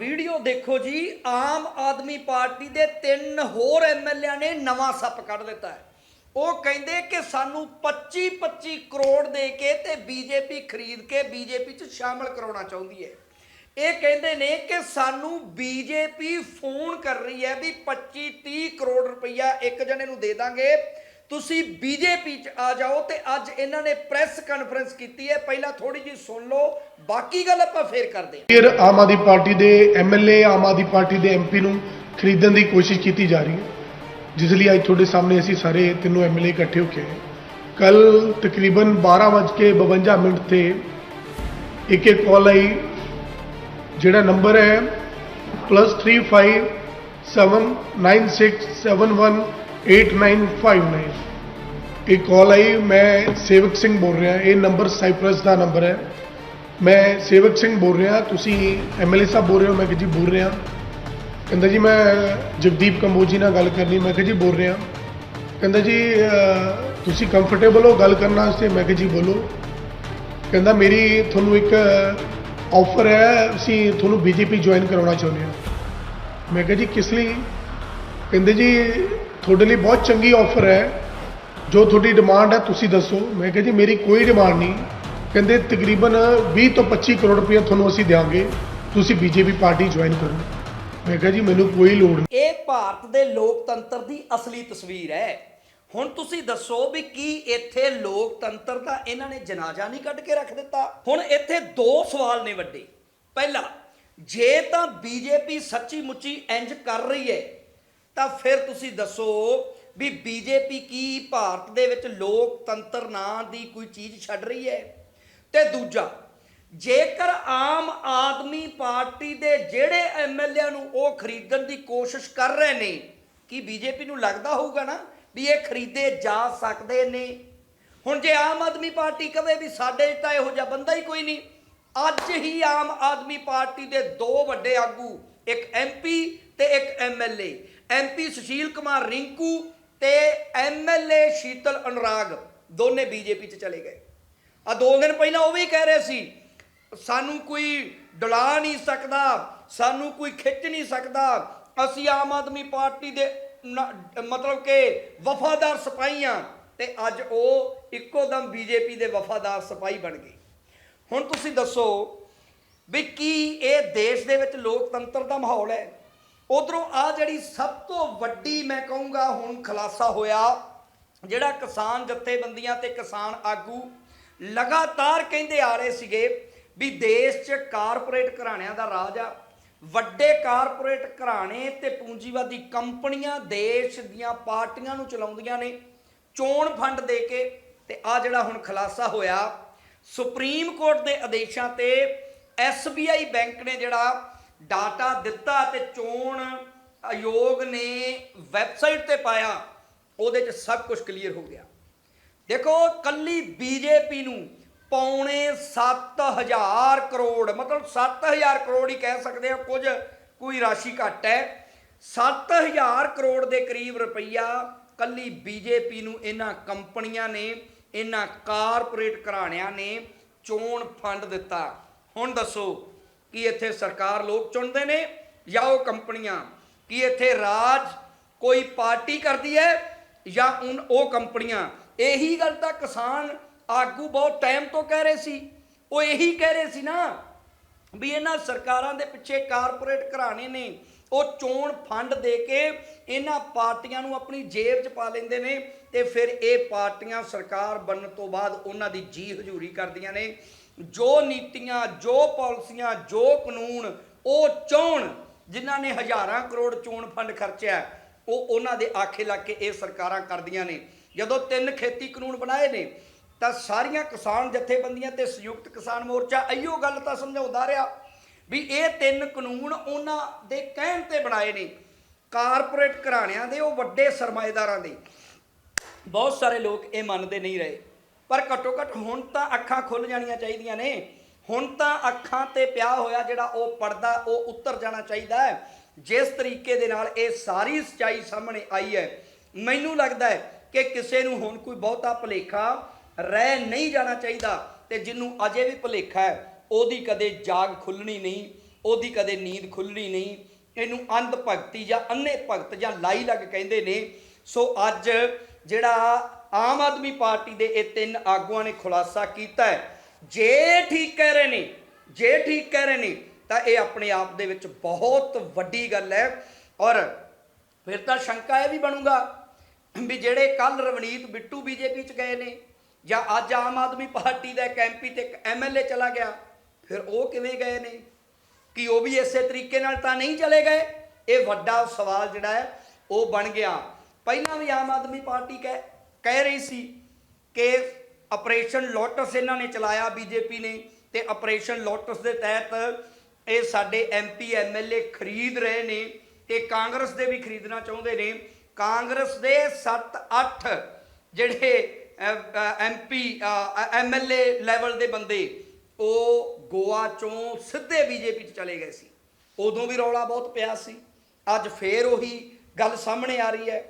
Video ਦੇਖੋ ਜੀ, ਆਮ Aadmi party ਦੇ ਤਿੰਨ ਹੋਰ ਐਮਐਲਏ ਨੇ ਨਵਾਂ ਸੱਪ ਕੱਢ ਦਿੱਤਾ ਹੈ। ਉਹ ਕਹਿੰਦੇ ਕਿ ਸਾਨੂੰ 25 25 ਕਰੋੜ ਦੇ ਕੇ ਤੇ ਬੀਜੇਪੀ ਖਰੀਦ ਕੇ ਬੀਜੇਪੀ 'ਚ ਸ਼ਾਮਲ ਕਰਾਉਣਾ ਚਾਹੁੰਦੀ ਹੈ। ਇਹ ਕਹਿੰਦੇ ਨੇ ਕਿ ਸਾਨੂੰ ਬੀਜੇਪੀ ਫੋਨ ਕਰ ਰਹੀ ਹੈ ਵੀ 25 30 ਕਰੋੜ ਰੁਪਈਆ ਇੱਕ ਜਣੇ ਨੂੰ ਦੇ ਦਾਂਗੇ। ਤੁਸੀਂ ਬੀਜੇਪੀ 'ਚ ਆ ਜਾਓ ਤੇ ਅੱਜ ਇਹਨਾਂ ਨੇ ਪ੍ਰੈਸ ਕਾਨਫਰੰਸ ਕੀਤੀ ਹੈ। ਪਹਿਲਾਂ ਥੋੜੀ ਜੀ ਸੁਣ ਲਓ, ਬਾਕੀ ਗੱਲ ਆਪਾਂ ਫੇਰ ਕਰਦੇ ਹਾਂ। ਫਿਰ ਆਮ ਆਦਮੀ ਪਾਰਟੀ ਦੇ ਐਮਐਲਏ ਆਮ ਆਦਮੀ ਪਾਰਟੀ ਦੇ ਐਮਪੀ ਨੂੰ ਖਰੀਦਣ ਦੀ ਕੋਸ਼ਿਸ਼ ਕੀਤੀ ਜਾ ਰਹੀ ਹੈ। ਜਿਸ ਲਈ ਅੱਜ ਤੁਹਾਡੇ ਸਾਹਮਣੇ ਅਸੀਂ ਸਾਰੇ ਤਿੰਨੋਂ ਐਮਐਲਏ ਇਕੱਠੇ ਹੋ ਕੇ ਕੱਲ ਤਕਰੀਬਨ 12:52 ਮਿੰਟ ਤੇ ਇੱਕ ਇੱਕ ਕਾਲ ਆਈ, ਜਿਹੜਾ ਨੰਬਰ ਹੈ +35796718959 ਇਹ ਕਾਲ ਆਈ, ਮੈਂ ਸੇਵਕ ਸਿੰਘ ਬੋਲ ਰਿਹਾ, ਇਹ ਨੰਬਰ ਸਾਈਪ੍ਰਸ ਦਾ ਨੰਬਰ ਹੈ। ਮੈਂ ਸੇਵਕ ਸਿੰਘ ਬੋਲ ਰਿਹਾ, ਤੁਸੀਂ ਐਮਐਲਏ ਸਾਹਿਬ ਬੋਲ ਰਹੇ ਹੋ, ਮੈਂ ਕਿਹਾ ਜੀ ਬੋਲ ਰਿਹਾ। ਕਹਿੰਦਾ ਜੀ ਮੈਂ ਜਗਦੀਪ ਕੰਬੋਜੀ ਨਾਲ ਗੱਲ ਕਰਨੀ, ਮੈਂ ਕਿਹਾ ਜੀ ਬੋਲ ਰਿਹਾ। ਕਹਿੰਦਾ ਜੀ ਤੁਸੀਂ ਕੰਫਰਟੇਬਲ ਹੋ ਗੱਲ ਕਰਨ ਵਾਸਤੇ? ਮੈਂ ਕਿਹਾ ਜੀ ਬੋਲੋ। ਕਹਿੰਦਾ ਮੇਰੀ ਤੁਹਾਨੂੰ ਇੱਕ ਆਫਰ ਹੈ, ਅਸੀਂ ਤੁਹਾਨੂੰ ਬੀਜੇਪੀ ਜੁਆਇਨ ਕਰਾਉਣਾ ਚਾਹੁੰਦੇ ਹਾਂ। ਮੈਂ ਕਿਹਾ ਜੀ ਕਿਸ ਲਈ? ਕਹਿੰਦੇ ਜੀ ਤੁਹਾਡੇ ਲਈ ਬਹੁਤ ਚੰਗੀ ਆਫਰ ਹੈ। ਜੋ ਤੁਹਾਡੀ ਡਿਮਾਂਡ ਹੈ, ਤੁਸੀਂ ਦੱਸੋ। ਮੈਂ ਕਿਹਾ ਜੀ, ਮੇਰੀ ਕੋਈ ਡਿਮਾਂਡ ਨਹੀਂ। ਕਹਿੰਦੇ ਤਕਰੀਬਨ 20 ਤੋਂ 25 ਕਰੋੜ ਰੁਪਏ ਤੁਹਾਨੂੰ ਅਸੀਂ ਦਿਆਂਗੇ। ਤੁਸੀਂ ਬੀਜੇਪੀ ਪਾਰਟੀ ਜੁਆਇਨ ਕਰੋ। ਮੈਂ ਕਿਹਾ ਜੀ, ਮੈਨੂੰ ਕੋਈ ਲੋੜ ਨਹੀਂ। ਇਹ ਭਾਰਤ ਦੇ ਲੋਕਤੰਤਰ ਦੀ ਅਸਲੀ ਤਸਵੀਰ ਹੈ। ਹੁਣ ਤੁਸੀਂ ਦੱਸੋ ਵੀ ਕੀ ਇੱਥੇ ਲੋਕਤੰਤਰ ਦਾ ਇਹਨਾਂ ਨੇ ਜਨਾਜ਼ਾ ਨਹੀਂ ਕੱਢ ਕੇ ਰੱਖ ਦਿੱਤਾ? ਹੁਣ ਇੱਥੇ ਦੋ ਸਵਾਲ ਨੇ ਵੱਡੇ। ਪਹਿਲਾ, ਜੇ ਤਾਂ ਬੀਜੇਪੀ ਸੱਚੀ ਮੁੱਚੀ ਇੰਜ ਕਰ ਰਹੀ ਹੈ ਤਾਂ ਫਿਰ ਤੁਸੀਂ ਦੱਸੋ ਵੀ ਬੀਜੇਪੀ ਕੀ ਭਾਰਤ ਦੇ ਵਿੱਚ ਲੋਕਤੰਤਰ ਨਾਂ ਦੀ ਕੋਈ ਚੀਜ਼ ਛੱਡ ਰਹੀ ਹੈ? ਤੇ ਦੂਜਾ, ਜੇਕਰ ਆਮ ਆਦਮੀ ਪਾਰਟੀ ਦੇ ਜਿਹੜੇ ਐਮਐਲਏ ਨੂੰ ਉਹ ਖਰੀਦਣ ਦੀ ਕੋਸ਼ਿਸ਼ ਕਰ ਰਹੇ ਨੇ, ਕੀ ਬੀਜੇਪੀ ਨੂੰ ਲੱਗਦਾ ਹੋਊਗਾ ਨਾ ਵੀ ਇਹ ਖਰੀਦੇ ਜਾ ਸਕਦੇ ਨੇ? ਹੁਣ ਜੇ ਆਮ ਆਦਮੀ ਪਾਰਟੀ ਕਵੇ ਵੀ ਸਾਡੇ ਤਾਂ ਇਹੋ ਜਿਹਾ ਬੰਦਾ ਹੀ ਕੋਈ ਨਹੀਂ। ਅੱਜ ਹੀ ਆਮ ਆਦਮੀ ਪਾਰਟੀ ਦੇ ਦੋ ਵੱਡੇ ਆਗੂ, ਇੱਕ ਐਮਪੀ ਤੇ ਇੱਕ ਐਮਐਲਏ ਐਮਪੀ ਸੁਸ਼ੀਲ ਕੁਮਾਰ ਰਿੰਕੂ ਤੇ ਐਮਐਲਏ ਸ਼ੀਤਲ ਅਨੁਰਾਗ, ਦੋਨੇ ਬੀਜੇਪੀ 'ਚ ਚਲੇ ਗਏ। ਆ ਦੋ ਦਿਨ ਪਹਿਲਾਂ ਉਹ ਵੀ ਕਹਿ ਰਹੇ ਸੀ, ਸਾਨੂੰ ਕੋਈ ਡਲਾ ਨਹੀਂ ਸਕਦਾ, ਸਾਨੂੰ ਕੋਈ ਖਿੱਚ ਨਹੀਂ ਸਕਦਾ। ਅਸੀਂ ਆਮ ਆਦਮੀ ਪਾਰਟੀ ਦੇ ਨ- ਮਤਲਬ ਕਿ ਵਫਾਦਾਰ ਸਿਪਾਹੀਆਂ ਤੇ ਅੱਜ ਉਹ ਇੱਕੋ ਦਮ ਬੀਜੇਪੀ ਦੇ ਵਫਾਦਾਰ ਸਿਪਾਹੀ ਬਣ ਗਏ। ਹੁਣ ਤੁਸੀਂ ਦੱਸੋ ਵੀ ਕੀ ਇਹ ਦੇਸ਼ ਦੇ ਵਿੱਚ ਲੋਕਤੰਤਰ ਦਾ ਮਾਹੌਲ ਹੈ? ਉਧਰੋਂ ਆ ਜਿਹੜੀ ਸਭ ਤੋਂ ਵੱਡੀ ਮੈਂ ਕਹੂੰਗਾ ਹੁਣ ਖੁਲਾਸਾ ਹੋਇਆ, ਜਿਹੜਾ ਕਿਸਾਨ ਜਥੇਬੰਦੀਆਂ ਤੇ ਕਿਸਾਨ ਆਗੂ ਲਗਾਤਾਰ ਕਹਿੰਦੇ ਆ ਰਹੇ ਸੀਗੇ ਵੀ ਦੇਸ਼ 'ਚ ਕਾਰਪੋਰੇਟ ਘਰਾਣਿਆਂ ਦਾ ਰਾਜ ਆ, ਵੱਡੇ ਕਾਰਪੋਰੇਟ ਘਰਾਣੇ ਤੇ ਪੂੰਜੀਵਾਦੀ ਕੰਪਨੀਆਂ ਦੇਸ਼ ਦੀਆਂ ਪਾਰਟੀਆਂ ਨੂੰ ਚਲਾਉਂਦੀਆਂ ਨੇ, ਚੋਣ ਫੰਡ ਦੇ ਕੇ ਤੇ ਆ ਜਿਹੜਾ ਹੁਣ ਖੁਲਾਸਾ ਹੋਇਆ, ਸੁਪਰੀਮ ਕੋਰਟ ਦੇ ਆਦੇਸ਼ਾਂ ਤੇ SBI ਬੈਂਕ ਨੇ ਜਿਹੜਾ ਡਾਟਾ ਦਿੱਤਾ ਤੇ ਚੋਣ ਆਯੋਗ ਨੇ ਵੈਬਸਾਈਟ ਤੇ ਪਾਇਆ, ਉਹਦੇ 'ਚ ਸਭ ਕੁਝ ਕਲੀਅਰ ਹੋ ਗਿਆ। ਦੇਖੋ, ਕੱਲੀ ਬੀਜੇਪੀ ਨੂੰ ਪੌਣੇ 7000 ਕਰੋੜ, ਮਤਲਬ 7000 ਕਰੋੜ ਹੀ ਕਹਿ ਸਕਦੇ ਆ ਕੁਝ ਕੋਈ ਰਾਸ਼ੀ ਘੱਟ ਹੈ। 7000 ਕਰੋੜ ਦੇ ਕਰੀਬ ਰੁਪਈਆ ਕੱਲੀ ਬੀਜੇਪੀ ਨੂੰ ਇਹਨਾਂ ਕੰਪਨੀਆਂ ਨੇ, ਇਹਨਾਂ ਕਾਰਪੋਰੇਟ ਘਰਾਣਿਆਂ ਨੇ ਚੋਣ ਫੰਡ ਦਿੱਤਾ। ਹੁਣ ਦੱਸੋ ਕੀ ਇੱਥੇ ਸਰਕਾਰ ਲੋਕ ਚੁਣਦੇ ਨੇ ਜਾਂ ਉਹ ਕੰਪਨੀਆਂ? ਕੀ ਇੱਥੇ ਰਾਜ ਕੋਈ ਪਾਰਟੀ ਕਰਦੀ ਹੈ ਜਾਂ ਉਨ ਉਹ ਕੰਪਨੀਆਂ? ਇਹੀ ਗੱਲ ਤਾਂ ਕਿਸਾਨ ਆਗੂ ਬਹੁਤ ਟਾਈਮ ਤੋਂ ਕਹਿ ਰਹੇ ਸੀ। ਉਹ ਇਹੀ ਕਹਿ ਰਹੇ ਸੀ ਨਾ ਵੀ ਇਹਨਾਂ ਸਰਕਾਰਾਂ ਦੇ ਪਿੱਛੇ ਕਾਰਪੋਰੇਟ ਘਰਾਣੇ ਨੇ। ਉਹ ਚੋਣ ਫੰਡ ਦੇ ਕੇ ਇਹਨਾਂ ਪਾਰਟੀਆਂ ਨੂੰ ਆਪਣੀ ਜੇਬ 'ਚ ਪਾ ਲੈਂਦੇ ਨੇ ਤੇ ਫਿਰ ਇਹ ਪਾਰਟੀਆਂ ਸਰਕਾਰ ਬਣਨ ਤੋਂ ਬਾਅਦ ਉਹਨਾਂ ਦੀ ਜੀ ਹਜ਼ੂਰੀ ਕਰਦੀਆਂ ਨੇ। ਜੋ ਨੀਤੀਆਂ, ਜੋ ਪਾਲਿਸੀਆਂ, ਜੋ ਕਾਨੂੰਨ ਉਹ ਚਾਹੁਣ ਜਿਨ੍ਹਾਂ ਨੇ ਹਜ਼ਾਰਾਂ ਕਰੋੜ ਚੋਣ ਫੰਡ ਖਰਚਿਆ, ਉਹ ਉਹਨਾਂ ਦੇ ਆਖੇ ਲੱਗ ਕੇ ਇਹ ਸਰਕਾਰਾਂ ਕਰਦੀਆਂ ਨੇ। ਜਦੋਂ ਤਿੰਨ ਖੇਤੀ ਕਾਨੂੰਨ ਬਣਾਏ ਨੇ, ਤਾਂ ਸਾਰੀਆਂ ਕਿਸਾਨ ਜਥੇਬੰਦੀਆਂ ਤੇ ਸੰਯੁਕਤ ਕਿਸਾਨ ਮੋਰਚਾ ਇਹੋ ਗੱਲ ਤਾਂ ਸਮਝਾਉਂਦਾ ਰਿਹਾ ਵੀ ਇਹ ਤਿੰਨ ਕਾਨੂੰਨ ਉਹਨਾਂ ਦੇ ਕਹਿਣ ਤੇ ਬਣਾਏ ਨੇ। ਕਾਰਪੋਰੇਟ ਘਰਾਣਿਆਂ ਦੇ, ਉਹ ਵੱਡੇ ਸਰਮਾਏਦਾਰਾਂ ਦੇ। ਬਹੁਤ ਸਾਰੇ ਲੋਕ ਇਹ ਮੰਨਦੇ ਨਹੀਂ ਰਹੇ। ਪਰ ਘੱਟੋ ਘੱਟ ਹੁਣ ਤਾਂ ਅੱਖਾਂ ਖੁੱਲ ਜਾਣੀਆਂ ਚਾਹੀਦੀਆਂ ਨੇ। ਹੁਣ ਤਾਂ ਅੱਖਾਂ ਤੇ ਪਿਆ ਹੋਇਆ ਜਿਹੜਾ ਉਹ ਪਰਦਾ, ਉਹ ਉੱਤਰ ਜਾਣਾ ਚਾਹੀਦਾ ਹੈ। ਜਿਸ ਤਰੀਕੇ ਦੇ ਨਾਲ ਇਹ ਸਾਰੀ ਸਚਾਈ ਸਾਹਮਣੇ ਆਈ ਹੈ, ਮੈਨੂੰ ਲੱਗਦਾ ਹੈ ਕਿ ਕਿਸੇ ਨੂੰ ਹੁਣ ਕੋਈ ਬਹੁਤਾ ਭੁਲੇਖਾ ਰਹਿ ਨਹੀਂ ਜਾਣਾ ਚਾਹੀਦਾ ਤੇ ਜਿਹਨੂੰ ਅਜੇ ਵੀ ਭੁਲੇਖਾ ਹੈ, ਉਹਦੀ ਕਦੇ ਜਾਗ ਖੁੱਲਣੀ ਨਹੀਂ, ਉਹਦੀ ਕਦੇ ਨੀਂਦ ਖੁੱਲਣੀ ਨਹੀਂ। ਇਹਨੂੰ ਅੰਧ ਭਗਤੀ ਜਾਂ ਅੰਨੇ ਭਗਤ ਜਾਂ ਲਾਈ ਲੱਗ ਕਹਿੰਦੇ ਨੇ। ਸੋ ਅੱਜ ਜਿਹੜਾ ਆਮ ਆਦਮੀ ਪਾਰਟੀ ਦੇ ਇਹ ਤਿੰਨ ਆਗੂਆਂ ਨੇ ਖੁਲਾਸਾ ਕੀਤਾ ਹੈ। ਜੇ ਠੀਕ ਕਹਿ ਰਹੇ ਨੇ, ਜੇ ਠੀਕ ਕਹਿ ਰਹੇ ਨੇ, ਤਾਂ ਇਹ ਆਪਣੇ ਆਪ ਦੇ ਵਿੱਚ ਬਹੁਤ ਵੱਡੀ ਗੱਲ ਹੈ। ਔਰ ਫਿਰ ਤਾਂ ਸ਼ੰਕਾ ਇਹ ਵੀ ਬਣੂਗਾ ਵੀ ਜਿਹੜੇ ਕੱਲ ਰਵਨੀਤ ਬਿੱਟੂ ਬੀਜੇਪੀ ਚ ਗਏ ਨੇ ਜਾਂ ਅੱਜ ਆਮ ਆਦਮੀ ਪਾਰਟੀ ਦਾ ਇੱਕ ਐਮਪੀ ਤੇ ਇੱਕ ਐਮਐਲਏ ਚਲਾ ਗਿਆ, ਫਿਰ ਉਹ ਕਿਵੇਂ ਗਏ ਨੇ? ਕਿ ਉਹ ਵੀ ਇਸੇ ਤਰੀਕੇ ਨਾਲ ਤਾਂ ਨਹੀਂ ਚਲੇ ਗਏ? ਇਹ ਵੱਡਾ ਸਵਾਲ ਜਿਹੜਾ ਹੈ, ਉਹ ਬਣ ਗਿਆ। ਪਹਿਲਾਂ ਵੀ ਆਮ ਆਦਮੀ ਪਾਰਟੀ ਕਹਿ ਕਹਿ ਰਹੀ ਸੀ ਕਿ ਆਪਰੇਸ਼ਨ ਲੋਟਸ ਇਹਨਾਂ ਨੇ ਚਲਾਇਆ, ਬੀਜੇਪੀ ਨੇ, ਤੇ ਆਪਰੇਸ਼ਨ ਲੋਟਸ ਦੇ ਤਹਿਤ ਇਹ ਸਾਡੇ ਐਮਪੀ ਐਮਐਲਏ ਖਰੀਦ ਰਹੇ ਨੇ ਤੇ ਕਾਂਗਰਸ ਦੇ ਵੀ ਖਰੀਦਣਾ ਚਾਹੁੰਦੇ ਨੇ। ਕਾਂਗਰਸ ਦੇ 7-8 ਜਿਹੜੇ ਐਮਪੀ ਐਮਐਲਏ ਲੈਵਲ ਦੇ ਬੰਦੇ, ਉਹ ਗੋਆ ਚੋਂ ਸਿੱਧੇ ਬੀਜੇਪੀ 'ਚ ਚਲੇ ਗਏ ਸੀ। ਉਦੋਂ ਵੀ ਰੌਲਾ ਬਹੁਤ ਪਿਆ ਸੀ। ਅੱਜ ਫੇਰ ਉਹੀ ਗੱਲ ਸਾਹਮਣੇ ਆ ਰਹੀ ਹੈ।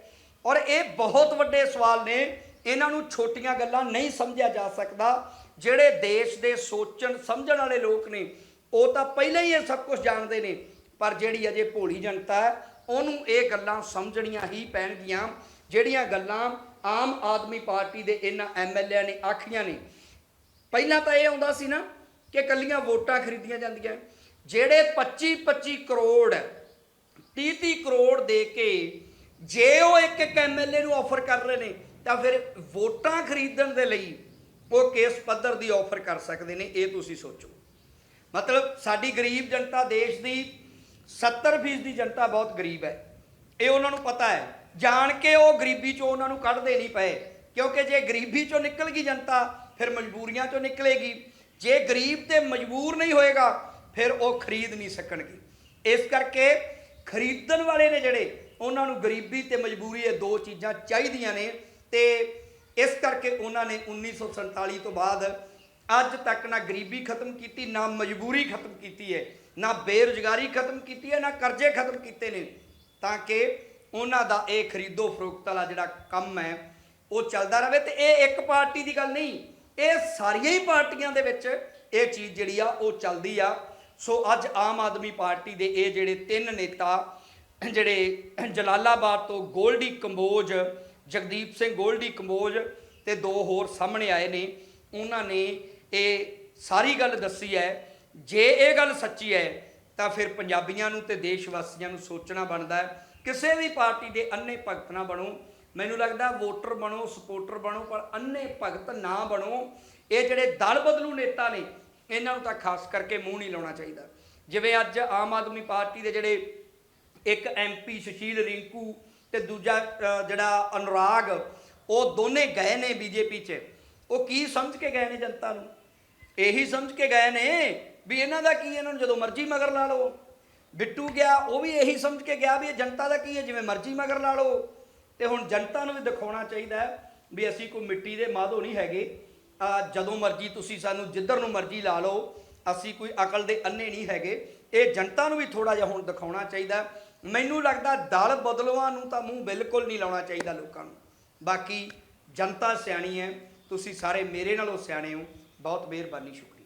ਔਰ ਇਹ ਬਹੁਤ ਵੱਡੇ ਸਵਾਲ ਨੇ, ਇਹਨਾਂ ਨੂੰ ਛੋਟੀਆਂ ਗੱਲਾਂ ਨਹੀਂ ਸਮਝਿਆ ਜਾ ਸਕਦਾ। ਜਿਹੜੇ ਦੇਸ਼ ਦੇ ਸੋਚਣ, ਸਮਝਣ ਵਾਲੇ ਲੋਕ ਨੇ, ਉਹ ਤਾਂ ਪਹਿਲਾਂ ਹੀ ਇਹ ਸਭ ਕੁਝ ਜਾਣਦੇ ਨੇ, ਪਰ ਜਿਹੜੀ ਅਜੇ ਭੋਲੀ ਜਨਤਾ ਹੈ, ਉਹਨੂੰ ਇਹ ਗੱਲਾਂ ਸਮਝਣੀਆਂ ਹੀ ਪੈਣਗੀਆਂ, ਜਿਹੜੀਆਂ ਗੱਲਾਂ ਆਮ ਆਦਮੀ ਪਾਰਟੀ ਦੇ ਇਹਨਾਂ ਐਮਐਲਏ ਨੇ ਆਖੀਆਂ ਨੇ। ਪਹਿਲਾਂ ਤਾਂ ਇਹ ਆਉਂਦਾ ਸੀ ਨਾ ਕਿ ਕੱਲੀਆਂ ਵੋਟਾਂ ਖਰੀਦੀਆਂ ਜਾਂਦੀਆਂ। ਜਿਹੜੇ 25 25 ਕਰੋੜ 30 30 ਕਰੋੜ ਦੇ ਕੇ ਜੇ ਉਹ ਇੱਕ ਇੱਕ ਐਮਐਲਏ ਨੂੰ ਆਫਰ ਕਰ ਰਹੇ ਨੇ, ਤਾਂ ਫਿਰ ਵੋਟਾਂ ਖਰੀਦਣ ਦੇ ਲਈ ਉਹ ਕਿਸ ਪੱਧਰ ਦੀ ਆਫਰ ਕਰ ਸਕਦੇ ਨੇ, ਇਹ ਤੁਸੀਂ ਸੋਚੋ। ਮਤਲਬ ਸਾਡੀ ਗਰੀਬ ਜਨਤਾ ਦੇਸ਼ ਦੀ 70% ਦੀ ਜਨਤਾ ਬਹੁਤ ਗਰੀਬ ਹੈ। ਇਹ ਉਹਨਾਂ ਨੂੰ ਪਤਾ ਹੈ। ਜਾਣ ਕੇ ਉਹ ਗਰੀਬੀ ਚੋਂ ਉਹਨਾਂ ਨੂੰ ਕੱਢਦੇ ਨਹੀਂ ਪਏ, ਕਿਉਂਕਿ ਜੇ ਗਰੀਬੀ ਚੋਂ ਨਿਕਲ ਗਈ ਜਨਤਾ, ਫਿਰ ਮਜਬੂਰੀਆਂ ਚੋਂ ਨਿਕਲੇਗੀ। ਜੇ ਗਰੀਬ ਤੇ ਮਜਬੂਰ ਨਹੀਂ ਹੋਏਗਾ, ਫਿਰ ਉਹ ਖਰੀਦ ਨਹੀਂ ਸਕਣਗੇ। ਇਸ ਕਰਕੇ ਖਰੀਦਣ ਵਾਲੇ ਨੇ ਜਿਹੜੇ ਉਹਨਾਂ ਨੂੰ ਗਰੀਬੀ ਤੇ ਮਜਬੂਰੀ ਇਹ ਦੋ ਚੀਜ਼ਾਂ ਚਾਹੀਦੀਆਂ ਨੇ ਤੇ ਇਸ ਕਰਕੇ ਉਹਨਾਂ ਨੇ 1947 ਤੋਂ ਬਾਅਦ ਅੱਜ ਤੱਕ ਨਾ ਗਰੀਬੀ ਖਤਮ ਕੀਤੀ, ਨਾ ਮਜਬੂਰੀ ਖਤਮ ਕੀਤੀ ਹੈ, ਨਾ ਬੇਰੁਜ਼ਗਾਰੀ ਖਤਮ ਕੀਤੀ ਹੈ, ਨਾ ਕਰਜ਼ੇ ਖਤਮ ਕੀਤੇ ਨੇ, ਤਾਂ ਕਿ ਉਹਨਾਂ ਦਾ ਇਹ ਖਰੀਦੋ ਫਰੋਖਤ ਵਾਲਾ ਜਿਹੜਾ ਕੰਮ ਹੈ, ਉਹ ਚੱਲਦਾ ਰਹੇ ਤੇ ਇਹ ਇੱਕ ਪਾਰਟੀ ਦੀ ਗੱਲ ਨਹੀਂ, ਇਹ ਸਾਰੀਆਂ ਹੀ ਪਾਰਟੀਆਂ ਦੇ ਵਿੱਚ ਇਹ ਚੀਜ਼ ਜਿਹੜੀ ਆ, ਉਹ ਚੱਲਦੀ ਆ। ਸੋ ਅੱਜ ਆਮ ਆਦਮੀ ਪਾਰਟੀ ਦੇ ਇਹ ਜਿਹੜੇ ਤਿੰਨ ਨੇਤਾ ਜਿਹੜੇ ਜਲਾਲਾਬਾਦ ਤੋਂ ਗੋਲਡੀ ਕੰਬੋਜ, ਜਗਦੀਪ ਸਿੰਘ ਗੋਲਡੀ ਕੰਬੋਜ ਤੇ ਦੋ ਹੋਰ ਸਾਹਮਣੇ ਆਏ ਨੇ। ਉਹਨਾਂ ਨੇ ਇਹ ਸਾਰੀ ਗੱਲ ਦੱਸੀ ਹੈ। ਜੇ ਇਹ ਗੱਲ ਸੱਚੀ ਹੈ, ਤਾਂ ਫਿਰ ਪੰਜਾਬੀਆਂ ਨੂੰ ਤੇ ਦੇਸ਼ ਵਾਸੀਆਂ ਨੂੰ ਸੋਚਣਾ ਬਣਦਾ ਹੈ। ਕਿਸੇ ਵੀ ਪਾਰਟੀ ਦੇ ਅੰਨੇ ਭਗਤ ਨਾ ਬਣੋ। ਮੈਨੂੰ ਲੱਗਦਾ ਵੋਟਰ ਬਣੋ, ਸਪੋਰਟਰ ਬਣੋ, ਪਰ ਅੰਨੇ ਭਗਤ ਨਾ ਬਣੋ। ਇਹ ਜਿਹੜੇ ਦਲ ਬਦਲੂ ਨੇਤਾ ਨੇ, ਇਹਨਾਂ ਨੂੰ ਤਾਂ ਖਾਸ ਕਰਕੇ ਮੂੰਹ ਨਹੀਂ ਲਾਉਣਾ ਚਾਹੀਦਾ। ਜਿਵੇਂ ਅੱਜ ਆਮ ਆਦਮੀ ਪਾਰਟੀ ਦੇ ਜਿਹੜੇ ਇੱਕ ਐਮਪੀ ਸੁਸ਼ੀਲ ਰਿੰਕੂ ਤੇ ਦੂਜਾ ਜਿਹੜਾ ਅਨੁਰਾਗ, ਉਹ ਦੋਨੇ ਗਏ ਨੇ ਬੀਜੇਪੀ 'ਚ। ਉਹ ਕੀ ਸਮਝ ਕੇ ਗਏ ਨੇ ਜਨਤਾ ਨੂੰ? ਇਹੀ ਸਮਝ ਕੇ ਗਏ ਨੇ ਵੀ ਇਹਨਾਂ ਦਾ ਕੀ ਇਹਨਾਂ ਨੂੰ ਜਦੋਂ ਮਰਜ਼ੀ ਮਗਰ ਲਾ ਲਓ। ਬਿੱਟੂ ਗਿਆ, ਉਹ ਵੀ ਇਹੀ ਸਮਝ ਕੇ ਗਿਆ ਵੀ ਇਹ ਜਨਤਾ ਦਾ ਕੀ ਹੈ? ਜਿਵੇਂ ਮਰਜ਼ੀ ਮਗਰ ਲਾ ਲਓ। ਤੇ ਹੁਣ ਜਨਤਾ ਨੂੰ ਵੀ ਦਿਖਾਉਣਾ ਚਾਹੀਦਾ ਵੀ ਅਸੀਂ ਕੋਈ ਮਿੱਟੀ ਦੇ ਮਾਧੋ ਨਹੀਂ ਹੈਗੇ। ਜਦੋਂ ਮਰਜ਼ੀ ਤੁਸੀਂ ਸਾਨੂੰ ਜਿੱਧਰ ਨੂੰ ਮਰਜ਼ੀ ਲਾ ਲਓ, ਅਸੀਂ ਕੋਈ ਅਕਲ ਦੇ ਅੰਨੇ ਨਹੀਂ ਹੈਗੇ। ਇਹ ਜਨਤਾ ਨੂੰ ਵੀ ਥੋੜਾ ਜਿਹਾ ਹੁਣ ਦਿਖਾਉਣਾ ਚਾਹੀਦਾ ਮੈਨੂੰ ਲੱਗਦਾ ਦਲ ਬਦਲਵਾਂ ਨੂੰ ਤਾਂ ਮੂੰਹ ਬਿਲਕੁਲ ਨਹੀਂ ਲਾਉਣਾ ਚਾਹੀਦਾ ਲੋਕਾਂ ਨੂੰ। ਬਾਕੀ ਜਨਤਾ ਸਿਆਣੀ ਹੈ, ਤੁਸੀਂ ਸਾਰੇ ਮੇਰੇ ਨਾਲੋਂ ਸਿਆਣੇ ਹੋ। ਬਹੁਤ ਮਿਹਰਬਾਨੀ, ਸ਼ੁਕਰੀਆ।